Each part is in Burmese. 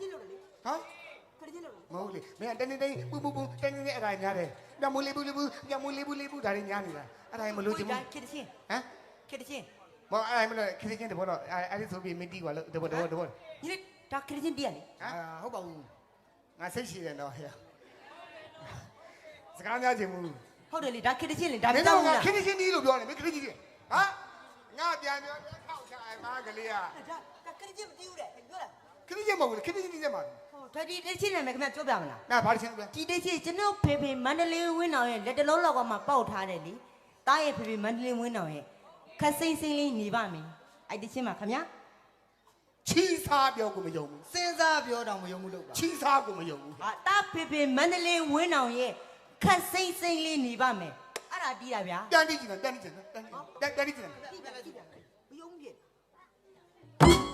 ချင်းတော့ဘလို့ခရစ်ချင်းလို့လေဟမ်ခရစ်ချင်းလို့မဟုတ်လေမင်းတနေ့တိုင်းပူပူပူတနေ့တိုင်းအဲ့ဒါညားတယ်ညမူလေးပူလေးပူညမူလေးပူလေးပူဒါတွေညားနေတာအဲ့ဒါမလို့ချင်ဘူးခရစ်ချင်းဟမ်ခရစ်ချင်းမဟုတ်အဲ့ဒါမလို့ခရစ်ချင်းတဘောတော့အဲ့ဒီဆိုပြီးမင်းတီးပါလို့တဘောတဘောတဘောညီလေးဒါခရစ်ချင်းတည်းရလေဟမ်ဟုတ်ပါဘူးငါစိတ်ရှိတယ်တော့ဟဲ့စကားများချင်ဘူးဟုတ်တယ်လေဒါခရစ်ချင်းလေဒါမင်းတောတို့င်းကလားခရစ်ချင်းတီးလို့ပြောနေမင်းခရစ်ချင်းတီးဟာငါပြန်ပြောခောက်ချအမားကလေးကဒါဒါခရစ်ချင်းမတည်ဘူးတဲ့ပြောလား ခရစ်ချင်းမဟုတ်ဘူးခရစ်ချင်းတီးနေမှာဟောဒါဒီတချင်းနာမည်ခင်ဗျပြောပြမလားနာဘာချင်းလဲဒီတချင်းကျွန်တော်ဖေဖေမန္တလေးဝင်းအောင်ရဲ့လက်တလုံးလောက်ကမှပေါက်ထားတယ်လေတားရဲ့ဖေဖေမန္တလေးဝင်းအောင်ရဲ့ခက်စိမ့်စိမ့်လေးနေပါမယ်အဲ့တချင်းမှာခင်ဗျာချီစားပြောကိုမယုံဘူးစဉ်းစားပြောတော့မယုံဘူးလို့ပါချီစားကိုမယုံဘူးဟာတားဖေဖေမန္တလေးဝင်းအောင်ရဲ့ခက်စိမ့်စိမ့်လေးနေပါမယ်အဲ့ဒါတီးတာဗျာတန်တီးကြည့်တယ်တန်တီးကြည့်တယ်တန်တီးတန်တီးကြည့်တယ်တီးပါတီးပါမယုံဘူးဒါ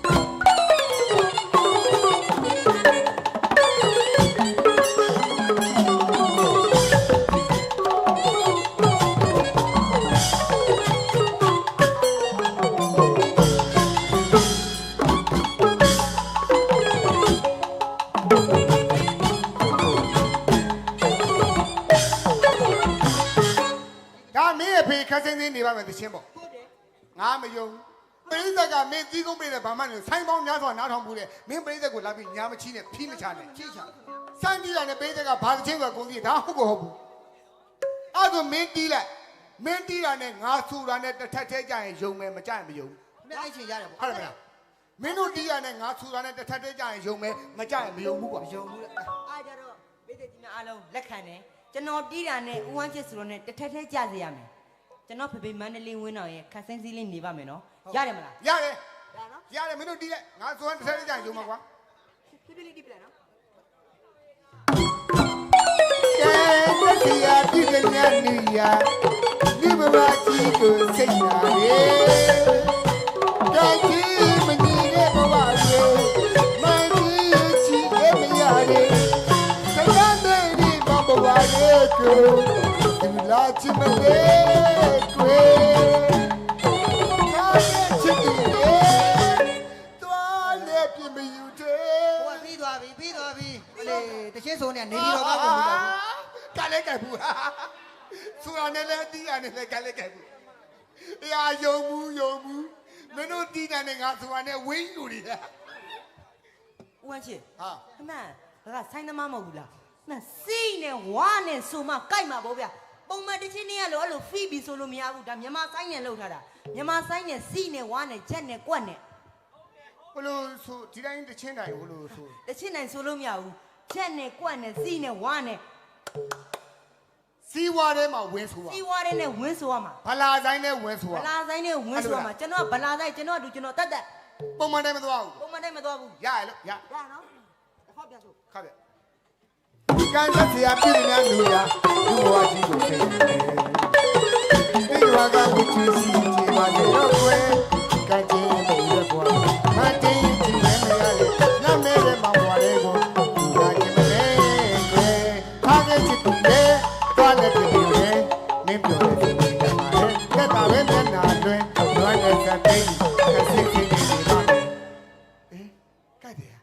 သတ်ကမင်းကြီးကုန်းပြတဲ့ဗမာနဲ့ဆိုင်းပေါင်းများစွာနားထောင်မှုတဲ့မင်းပရိသတ်ကိုလာပြီးညာမချီနဲ့ဖိမချနဲ့ချိချစိုင်းပြီးတာနဲ့ပရိသတ်ကဘာသချင်းကကုန်စီဒါဟုတ်ကောဟုတ်ဘူးအဲ့ဒါမင်းတီးလိုက်မင်းတီးတာနဲ့ငါဆူတာနဲ့တစ်ထက်ထဲကြရင်ယုံမယ်မကြရင်မယုံဘူးမင်းအဲ့ချင်းရတယ်ပေါ့ဟုတ်တယ်မလားမင်းတို့တီးရနဲ့ငါဆူတာနဲ့တစ်ထက်ထဲကြရင်ယုံမယ်မကြရင်မယုံဘူးကွာမယုံဘူးလေအားကြတော့မိသက်ကြီးများအားလုံးလက်ခံတယ်ကျွန်တော်တီးတာနဲ့ဦးဝမ်းချစ်ဆိုတော့နဲ့တစ်ထက်ထက်ကြစေရမယ်ကျွန်တော်ဖေဖေမန္တလေးဝင်းအောင်ရဲ့ခက်စိမ့်စည်းလေးနေပါမယ်နော် ရတယ်မလားရတယ်ရနော်ရတယ်မင်းတို့တီးလိုက်ငါဆူတာတစ်ထက်ထဲကြရင်ယုံမှာကွာဖိဖိလေးတီးပြလိုက်နော်ကဲတက်စီယာပြည့်ကညာနီယာဒီဘဝကြီးကိုစိတ်နာလေကဲကြီးမညီတဲ့ဘဝရေမကြီးချီခဲ့မရလေခရမ်းတဲ့ဒီဘဝရေကိုဒီလာချင်မလေးတွေ့ တချင်းဆိုနေနေပြီးတော့ကောက်ကုန်ပြီတော့ကလည်းကြိုက်ဘူးဆူရနဲ့လည်းတီးရနဲ့လည်းကလည်းကြိုက်ဘူးအရာယုံမှုယုံမှုမင်းတို့တီးတယ်နဲ့ငါဆူရနဲ့ဝင်းယူနေတာဦးဝမ်းချစ်ဟာအမှန်ဒါကဆိုင်းသမားမဟုတ်ဘူးလားမှန်စိတ်နဲ့ဝါနဲ့ဆိုမှကြိုက်မှာပေါ့ဗျာပုံမှန်တစ်ချင်းတည်းကလို့အဲ့လိုဖိပြီးဆိုလို့မရဘူးဒါမြန်မာဆိုင်နဲ့လောက်ထားတာမြန်မာဆိုင်နဲ့စီနဲ့ဝါနဲ့ချက်နဲ့ကွက်နဲ့ဘလို့ဆိုဒီတိုင်းတစ်ချင်းတိုင်းဘလို့ဆိုတစ်ချင်းနိုင်ဆိုလို့မရဘူး ချက်နဲ့ကွက်နဲ့စီနဲ့ဝါနဲ့စီဝါထဲမှာဝင်းဆိုပါစီဝါတဲ့နဲ့ဝင်းဆိုရမှာဗလာဆိုင်နဲ့ဝင်းဆိုဗပါလာဆိုင်နဲ့ဝင်းဆိုရမှာကျွန်တော်ကဗလာဆိုင်ကျွန်တော်ကသူကျွန်တော်တက်တက်ပုံမှန်တိုင်းမသွားဘူးပုံမှန်တိုင်းမသွားဘူးရရလို့ရရနော်တစ်ခေါက်ပြန်ဆိုခါပြဒီကံသက်စရာပြည်များလူရဒီဘဝကြီးကိုသိတယ်ဒီဘဝကဘုချီစီချီပါလေတော့ကွယ်ကံချင်းပုံရကွာမတ မင်းပြောတဲ့ဒီကမှာလေတက်တာပဲမျက်နာတွင်လွမ်းတဲ့စပိန်ကစစ်စစ်နေနေပါမယ်အေးကြိုက်တယ်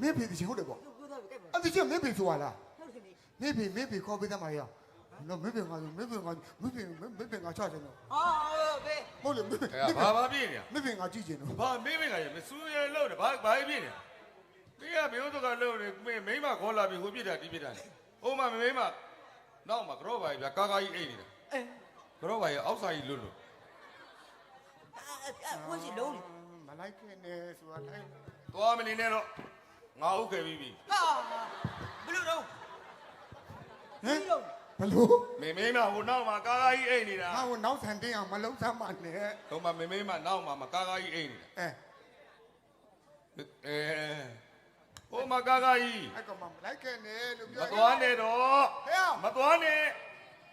မင်းဖေးချင်ဟုတ်တယ်ပေါ့ပြောတော့ကြိုက်ပါအဲ့ဒီချင်းမင်းဖေးဆိုရလားဟုတ်တယ်လေမေဖေမေဖေခေါ်ပေးသမားရနော်မေဖေငါမေဖေငါမေဖေမေဖေငါချတယ်နော်အော်ဘေးမဟုတ်လေမေဖေ哎呀，ဘာဘာပြည့်နေမေဖေငါကြည့်ချင်နော်ဘာမေးမေးကရမစူးရဲလို့တယ်ဘာဘာပြည့်နေဒီကမျိုးတို့ကလို့နေမင်းမိမခေါ်လာပြီဟိုပြစ်တာဒီပြစ်တာဟိုမှာမိမ နောက်မှာကြောပါကြီးဗျာကာကာကြီးအိတ်နေတာအဲကြောပါကြီးအောက်စာကြီးလွတ်လို့အဲဝင်းရှိလုံးလေမလိုက်ခင်နဲ့ဆိုတာတိုင်းသွားမနေနဲ့တော့ငါဟုတ်ခဲ့ပြီပြီဟာဘလို့တော့ဟမ်ဘလို့မေမေမဟိုနောက်မှာကာကာကြီးအိတ်နေတာငါ့ကိုနောက်ဆန်တင်းအောင်မလုံးစမ်းပါနဲ့ဟိုမှာမေမေမနောက်မှာမကာကာကြီးအိတ်နေတာအဲအဲ ဟိုမှာကာကာကြီးအဲ့ကောင်မလိုက်ခင်နဲ့လို့မပြောသွားနဲ့တော့ဟဲ့မသွားနဲ့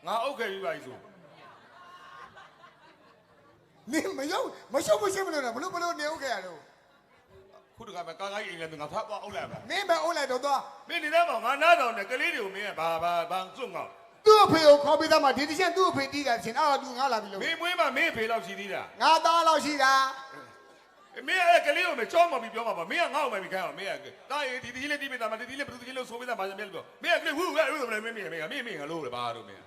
ငါဟုတ်ခဲ့ပြီပါဆိုနင်မယုံမရှုပ်မရှင်းမလို့ဘလို့ဘလို့နေဟုတ်ခဲ့ရတော့ခုတကမကာကာကြီးအိတ်လည်းငါဖတ်သွားအောင်လိုက်ပါနင်ပဲအုံးလိုက်တော့သွားမင်းနေတဲ့မှာငါနားတော်နဲ့ကလေးတွေကိုမင်းကဘာဘာဘာစွန့်ကောက်သူ့အဖေကိုခေါ်ပေးသမားဒီတစ်ချက်သူ့အဖေတီးတာချင်းအဲ့တော့သူငါလာပြီလို့မင်းမွေးမှာမင်းဖေလောက်ရှိသေးတာငါသားလောက်ရှိတာ မင်းအဲ့ကလေးကိုမချောမပြီးပြောမှာပါမင်းကငါ့ကိုမပြီးခိုင်းအောင်မင်းကတာရေးဒီဒီလေးတိပိတာမဒီဒီလေးဘယ်သူဒီလေးဆိုပေးတာပါစမြဲလို့မင်းကကလေးဝူဝဲဝူမလဲမင်းမင်းမင်းမင်းမင်းကလို့လေဘာလို့မင်း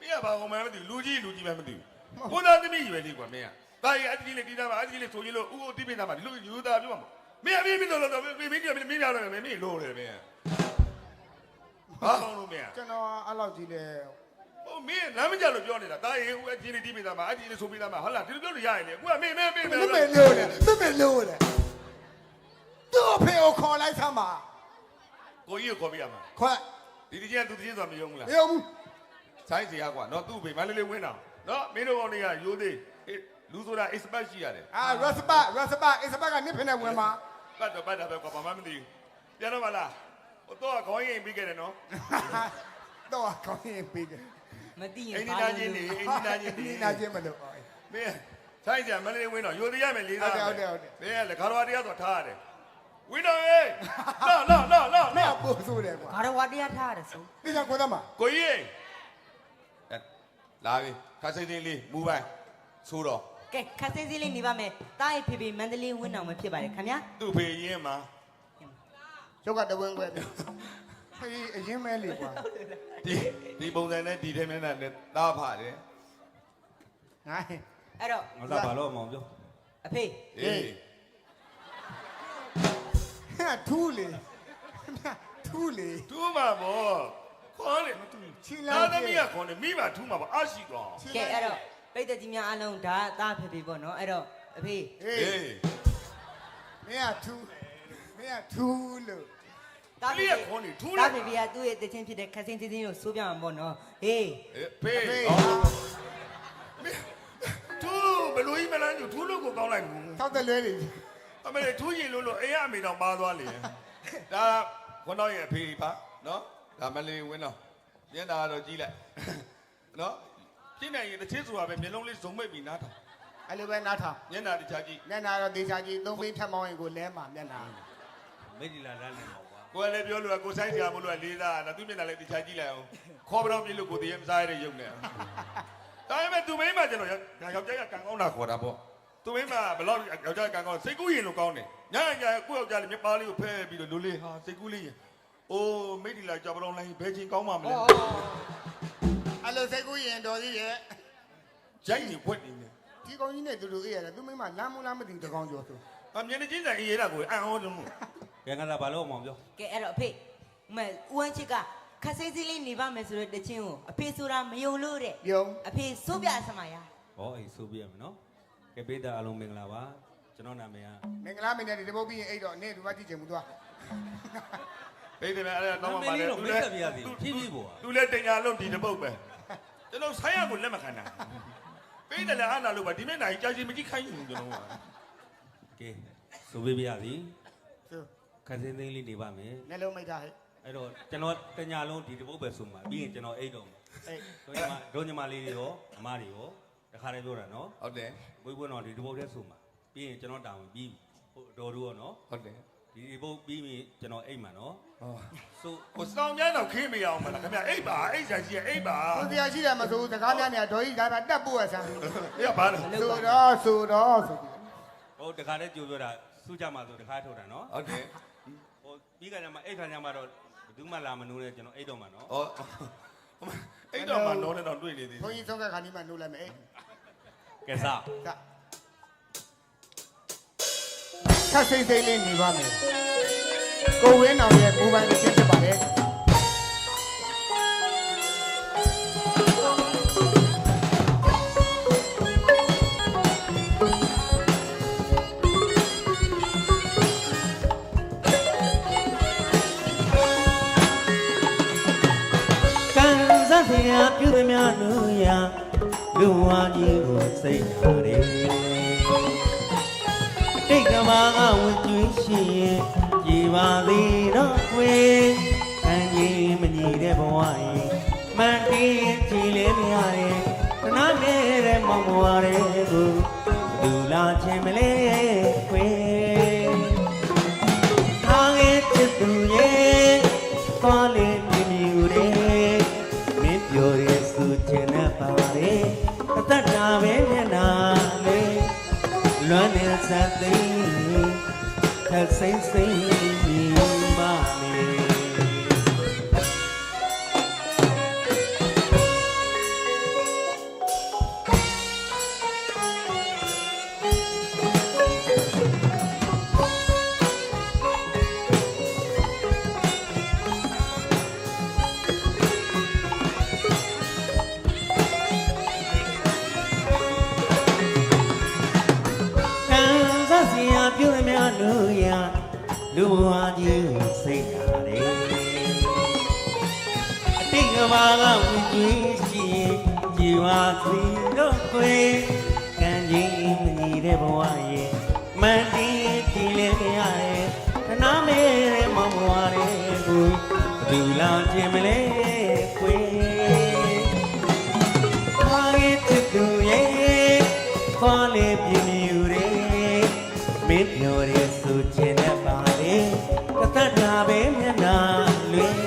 မင်းကဘာကောင်မှမသိလူကြီးလူကြီးမှမသိဘူးဘုရားသမီးရွယ်လေးကွာမင်းကတာရေးအဒီလေးတိတာပါအဒီလေးဆိုရင်လို့ဥဥတိပိတာပါဒီလိုယူတာပြောမှာမင်းအမင်းမင်းလို့လို့မင်းမင်းမင်းမင်းမင်းရတယ်မင်းမင်းလို့လေမင်းဘာကောင်းလို့မင်းကျွန်တော်အဲ့လောက်ကြီးလေ ဟိုမင်းလမ်းမကြလို့ပြောနေတာတာရေးဥအဒီလေးတိပိတာပါအဒီလေးဆိုပေးတာပါဟုတ်လားဒီလိုပြောလို့ရရင်လေကိုကမင်းမင်းမင်းမမေလို့လေမမေလို့လေတော့ဖေကိုခေါ်လိုက်သမ်းပါကိုကြီးကိုခေါ်ပြရမှာခေါ်ဒီဒီချင်းသူဒီချင်းဆိုတာမယုံဘူးလားရေဘူးဆိုင်စီရကွာနော်သူ့ဘေမန္တလေးဝင်းတာနော်မင်းတို့ကောင်တွေကရိုးသေးအေးလူဆိုတာ expert ရှိရတယ်အာရစပတ်ရစပတ်အစပတ်ကနစ်ဖနေဝင်မှာပတ်တော့ပတ်တာပဲကွာဘာမှမသိဘူးပြန်တော့မလားဟိုတော့ခေါင်းရင်ပြီးခဲ့တယ်နော်တော့ကောင်းရင်ပေးတယ် မသိရင်အိန္ဒိနာချင်းနေအိန္ဒိနာချင်းနေဒီနာချင်းမလို့မင်းဆိုင်စီမန္တလေးဝင်းတော့ရိုးသေးရမယ်လေးသားဟုတ်တယ်ဟုတ်တယ်ဟုတ်တယ်မင်းကလေခါတော်တရားဆိုထားရတယ်ဝင်းတော်ရေးလာလာလာလာမလာင်းပို့ဆိုတယ်ကွာဘာတော့ဝတရားထားရတယ်ဆိုဒီကကိုသမားကိုကြီးအဲလာပြီခါစိတ်စိတ်လေးမူပိုင်ဆိုတော့ကဲခက်စင်းစင်းလေးနေပါမယ်တားရဖေဖေမန္တလေးဝင်းအောင်မဖြစ်ပါနဲ့ခင်ဗျာသူ့ဖေရင်မှာရုပ်ကတဝင်းခွဲတ ယ်ဟေးအရင်မဲလေကွာဒီဒီပုံစံနဲ့ဒီထဲနဲ့နဲ့တားဖာတယ်ငါအဲ့တော့ငါကဘာလို့အောင်ပြောအဖေအေးဟဲ့ထူးလေထူးလေတူးမှာပေါ့ခေါ်လေချီလာလာသမီးကခေါ်နေမိပါထူးမှာပေါ့အရှိကောင်ကဲအဲ့တော့ပိတ်သက်ကြီးများအားလုံးဒါတားဖေဖေပေါ့နော်အဲ့တော့အဖေဟေးအေးမင်းကထူးမင်းကထူးလို့ တားကဖေလေးကဖေခေါ်နေထူးတားလေဖေဖေကသူ့ရဲ့တချင်းဖြစ်တဲ့ခက်စင်းစင်းစင်းကိုစိုးပြမှာပေါ့နော်ဟေးအေးဖေးဖေးထူးဘလူကြီးမလန်းကျထူးလို့ကိုကောင်းလိုက်ဘူးထောက်တယ်လွဲလေအမေထူးရင်လို့လို့အေးအမေတော့ပါသွားလေဒါခွန်းတော့ရဲ့ဖေးပါနော်ဒါမလေးဝင်းတော့ညတာကတော့ကြီးလိုက်နော်ပြင်းနိုင်ရင်တစ်ချင်းဆိုတာပဲမျက်လုံးလေးဇုံမိတ်ပြီးနားထောင်အဲ့လိုပဲနားထောင်ညနာတခြားကြည့် မျက်နာတော့ဒေချာကြီးသုံးပိထက်မောင်းရင်ကိုလဲမှာမျက်နာမိတ်ဒီလာတန်းနေမှာ ကွာကိုယ်လည်းပြောလို့ကကိုဆိုင်စရာမလို့ကလေးသားနော်သူမျက်နှာလည်းတခြားကြည့်လိုက်အောင်ခေါ်ပတော့ပြလို့ကိုတည်းမစားရတဲ့ရုပ်နဲ့ဒါပေမဲ့သူမိန်းမကျွန်တော်ယောက်ျားကကံကောင်းတာခေါ်တာပေါ့သူမိန်းမဘယ်လောက်ယောက်ျားကံကောင်းစိတ်ကူးရင်လို့ကောင်းတယ်ညညကိုယောက်ျားလည်းမြပါလေးကိုဖဲပြီးတော့လူလေးဟာစိတ်ကူးလေးရင်အိုးမိတ်ဒီလာကြောက်ပတော့လိုက်ဘယ်ချင်းကောင်းမှမလဲအဲ့လိုစိတ်ကူးရင်တော်သေးရဲ့ရိုက်နေဖွက်နေတယ်ဒီကောင်ကြီးနဲ့တူတူအေးရတယ်သူမိမလမ်းမလားမသိတကောင်ကျော်ဆိုအမြင်နဲ့ချင်းဆိုင်အေးရတာကိုအံ့ဩတယ်မို့ ကဲငါကဘာလို့အောင်ပြောကဲအဲ့တော့အဖေမဲဦးဝမ်းချစ်ကခက်စင်းစင်းလေးနေပါမယ်ဆိုတော့တချင်းကိုအဖေဆိုတာမယုံလို့တဲ့ပြုံးအဖေစိုးပြစမရဟောအေးဆိုပြရမယ်နော်ကဲပေးတာအားလုံးမင်္ဂလာပါကျွန်တော်နာမည်ကမင်္ဂလာမင်းနဲ့ဒီပုတ်ပြီးရင်အဲ့တော့နေဒီမှာကြည့်ချင်မှုသွားပိတ်တယ်အဲ့ဒါတော့မှပါလေမိတ်ဆက်ပြရစီဖြည်းဖြည်းပေါ့သူလည်းတင်ညာလုံးဒီတပုတ်ပဲကျွန်တော်ဆိုင်ရကိုလက်မခံနိုင်ပိတ်တယ်လည်းအနာလို့ပါဒီမဲ့နိုင်ကြာချင်းမကြည့်ခိုင်းဘူးကျွန်တော်ကကဲဆိုပေးပြရစီဆို ခက်စင်းသိန်းလေးနေပါမယ်နှလုံးမိတ်တာဟဲ့အဲ့တော့ကျွန်တော်တညာလုံးဒီတပုတ်ပဲဆိုမှာပြီးရင်ကျွန်တော်အိတ်တော့အေးတို့ညီမတို့ညီမလေးတွေရောအမတွေရောတခါတည်းပြောတာနော်ဟုတ်တယ်ဝိပွန်းတော်ဒီတပုတ်တည်းဆိုမှာပြီးရင်ကျွန်တော်တာဝန်ပြီးဟိုတော်တို့ရောနော်ဟုတ်တယ်ဒီဒီပုတ်ပြီးရင်ကျွန်တော်အိတ်မှာနော်ဟောဆိုကိုစောင်းမြန်းတော့ခင်းမရအောင်မလားခင်ဗျအိတ်ပါအိတ်ဆိုင်ကြီးအိတ်ပါသူတရားရှိတယ်မဆိုစကားများနေဒေါ်ကြီးဒါကတက်ဖို့ရဆန်းအေးပါလားဆိုတော့ဆိုတော့ဆိုပြီးဟိုတခါတည်းကြိုပြောတာ စုကြမှာဆိုတခါထုတ်တာနော်ဟုတ်တယ်ဟိုပြီးကြမှာအိတ်ခါကြမှာတော့ဘယ်သူမှလာမနိုးနဲ့ကျွန်တော်အိတ်တော့မှာနော်ဟောအိတ်တော့မှတော့နဲ့တော့တွေ့နေသေးဘုန်းတယ်ကြီးဆုံးကခါနီးမှနှုတ်လိုက်မယ်အေးကဲစားကခက်စိတ်စိတ်လေးနေပါမယ်ကိုဝင်းတော်ရဲ့ကိုယ်ပိုင်တစ်ချက်ဖြစ်ပါတယ် လူဝါကြီးကိုစိတ်နာတယ်တိတ်ကမာအဝင်ကျွေးရှိရင်ကြည်ပါသေးတော့ကွယ်အန်ကြီးမညီတဲ့ဘဝရင်မန်တီးကြည်လေးမရရင်တနာနေတဲ့မောင်မွားတွေကိုလူလာခြင်းမလဲ စသိခတ်စိမ့်စိမ့် ဘယ်သူလာခြင်းမလဲခွေခေါ်ရတဲ့သူရဲ့ခေါ်လေပြင်းမြူရဲမင်းပြောရဲဆိုချင်တဲ့ပါလေတသက်တာပဲမျက်နာလွင်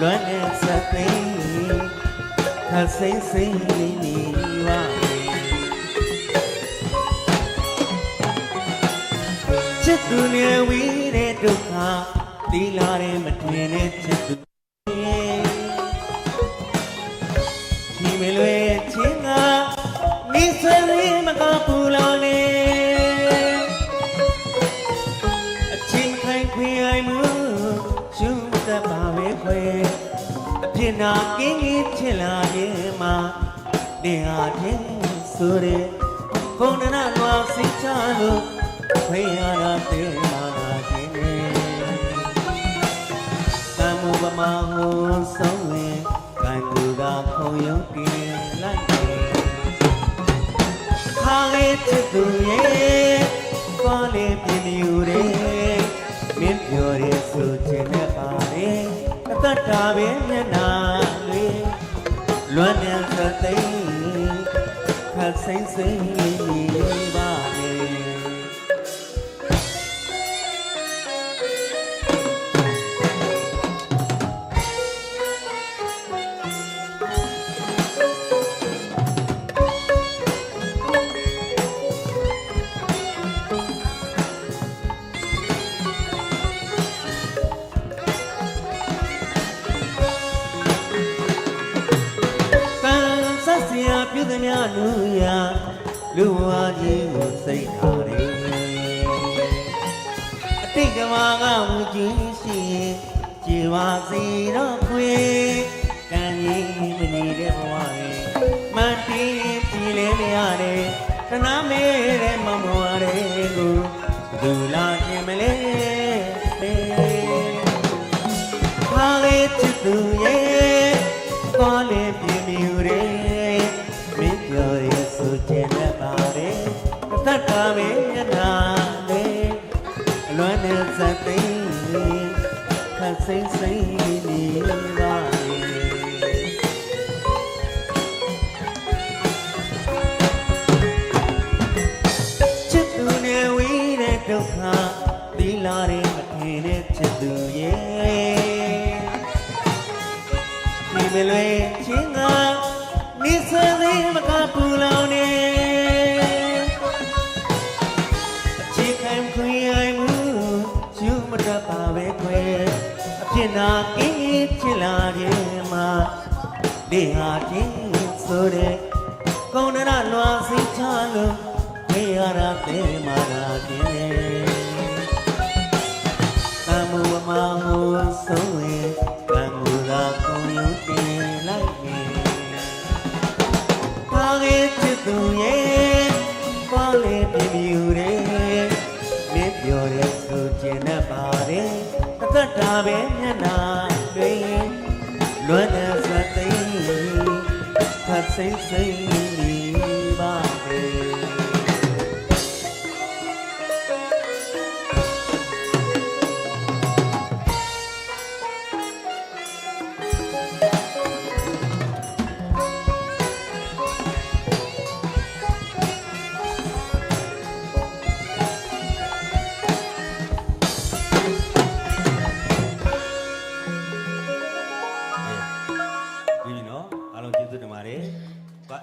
လွမ်းနေစသိခါစိမ့်စိမ့်လေးနေပါချစ်သူနဲ့ဝီးတဲ့ဒုက္ခ တီလာတဲ့မတွင်တဲ့ချစ်သူရဲ့ဒီမလွယ်ချင်းကမိစလေးမကပူလောင်နေအချင်းခိုင်ခွေအိုင်မှုရှုတတ်ပါပဲခွေအပြစ်နာကင်းကြီးချစ်လာခြင်းမှာနေဟာချင်းဆိုတဲ့ခုံနနာလွာစိတ်ချလို့ခွေရတာတေ မူပမာဟိုဆုံးဝင်ကံကူကခုံယုံပြလိုက်တယ်ခါလေးချစ်သူရဲ့သွားလေပြင်းမြူတယ်မင်းပြောရဲဆိုချင်တဲ့ပါလေအသက်တာပဲမျက်နာလေးလွမ်းနေသသိခတ်စိမ့်စိမ့် ခတ် ချင်းဆိုတဲ့ကောင်းတဲ့လွာစိတ်ချလို့ခေရတာတေမာနာခြင်းနဲ့ကံမူမမဟိုဆုံးဝင်ကံမူသာကိုယုံတင်လိုက်ပြီ။ကာကေချစ်သူရဲ့ပါလေပြမြူတယ်။မင်းပြောတဲ့ဆိုချင်တတ်ပါတယ်။အသက်တာပဲမျက်နာတွေလွမ်းတဲ့စသိမ်း ဖ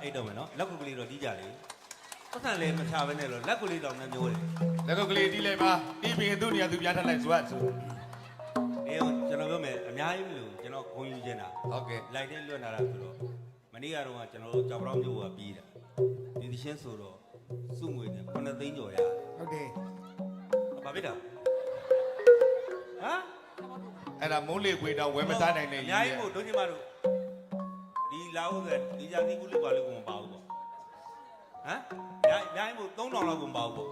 အားလုံးကျေးဇူးတင်ပါတယ်။ဘာအိတ်တော့မယ်နော်။လောက်ကကလေးတော့တီးကြလေပတ်စံလည်းမချဘဲနဲ့လို့လက်ကူလေးတောင်နှမျိုးတယ်လက်ကုတ်ကလေးတီးလိုက်ပါတီးပြီးသူ့နေရာသူပြထားလိုက်ဇွတ်ဆိုအေးကျွန်တော်ပြောမယ်အများကြီးမလို့ကျွန်တော်ဂုံယူချင်တာဟုတ်ကဲ့လိုက်တဲ့လွတ်လာတာဆိုတော့မနေ့ကတော့ကျွန်တော်တို့ကြောက်ပြောင်းမျိုးကပြီးတာဒီသချင်းဆိုတော့စုငွေနဲ့9သိန်းကျော်ရဟုတ်တယ်ဘာဖြစ်တာဟမ်အဲ့ဒါမိုးလေခွေတောင်ဝဲမစားနိုင်တဲ့အများကြီးမို့တို့ညီမတို့ဒီ လာဦးဆိုဒီကြတိကူလေးပါလို့ကိုမပါဘူးပေါ့ဟမ်အများအများကြီးမို့3000လောက်ကိုမပါဘူးပေါ့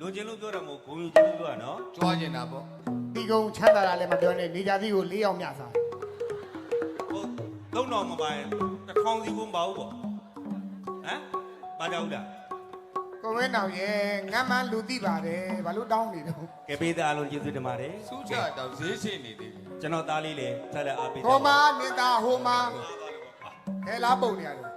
လိုချင်လို့ပြောတာမို့ဂုံယူချင်လို့ပြောတာနော်ကြွားကျင်တာပေါ့ဒီကုန်းချမ်းသာတာလည်းမပြောနဲ့နေကြသည်ကို၄ယောက်မြစားဟုတ်3000မပါရင်တစ်ထောင်စီကိုမပါဘူးပေါ့ဟမ်ပါကြဘူးလားကိုဝင်းအောင်ရဲ့ငမ်းမန်းလူသိပါတယ်ဘာလို့တောင်းနေတော့ကဲပေးသားအလုံးကျေးဇူးတင်ပါတယ်စူးချတော့ဈေးရှိနေသေးတယ် ကျွန်တော်သားလေးလည်းဆက်လက်အားပေးဟိုမာနေတာဟိုမာခဲလားပုံနေရတယ်